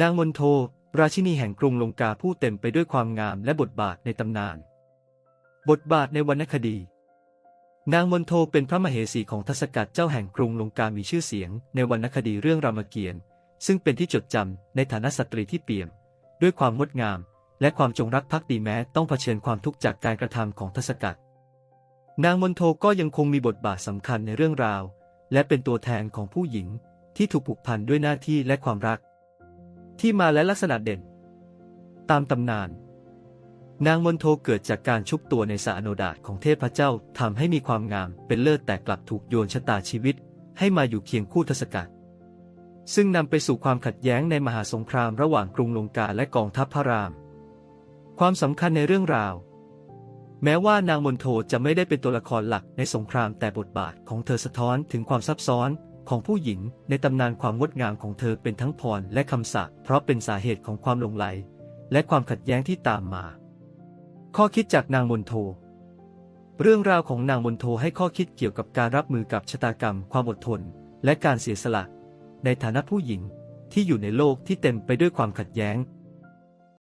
นางมนโท ราชินีแห่งกรุงลงกาผู้เต็มไปด้วยความงามและบทบาทในตำนาน บทบาทในวรรณคดี นางมนโทเป็นพระมเหสีของทศกัณฐ์เจ้าแห่งกรุงลงกามีชื่อเสียง ในวรรณคดีเรื่องรามเกียรติ์ซึ่งเป็นที่จดจำในฐานะสตรีที่เปี่ยม ด้วยความงดงาม และความจงรักภักดีแม้ต้องเผชิญความทุกข์จากการกระทำของทศกัณฐ์นางมนโทก็ยังคงมีบทบาทสำคัญในเรื่องราว และเป็นตัวแทนของผู้หญิงที่ถูกผูกพันด้วยหน้าที่และความรัก ที่มาและลักษณะเด่น ตามตำนาน นางมนโทเกิดจากการชุบตัวในสาโนดาตของเทพเจ้าทำให้มีความงามเป็นเลิศแต่กลับถูกโยนชะตาชีวิต ให้มาอยู่เคียงคู่ทศกัณฐ์ซึ่งนำไปสู่ความขัดแย้งในมหาสงครามระหว่างกรุงลงกาและกองทัพพระราม ความสำคัญในเรื่องราว แม้ว่านางมนโทจะไม่ได้เป็นตัวละครหลักในสงครามแต่บทบาทของเธอสะท้อนถึงความซับซ้อน ของผู้หญิงในตำนานความงดงามของเธอเป็นทั้งพรและคำสาปเพราะเป็นสาเหตุของความหลงไหล และความขัดแย้งที่ตามมา ข้อคิดจากนางมนโท เรื่องราวของนางมนโทให้ข้อคิดเกี่ยวกับการรับมือกับชะตากรรม ความอดทน และการเสียสละ ในฐานะผู้หญิงที่อยู่ในโลกที่เต็มไปด้วยความขัดแย้ง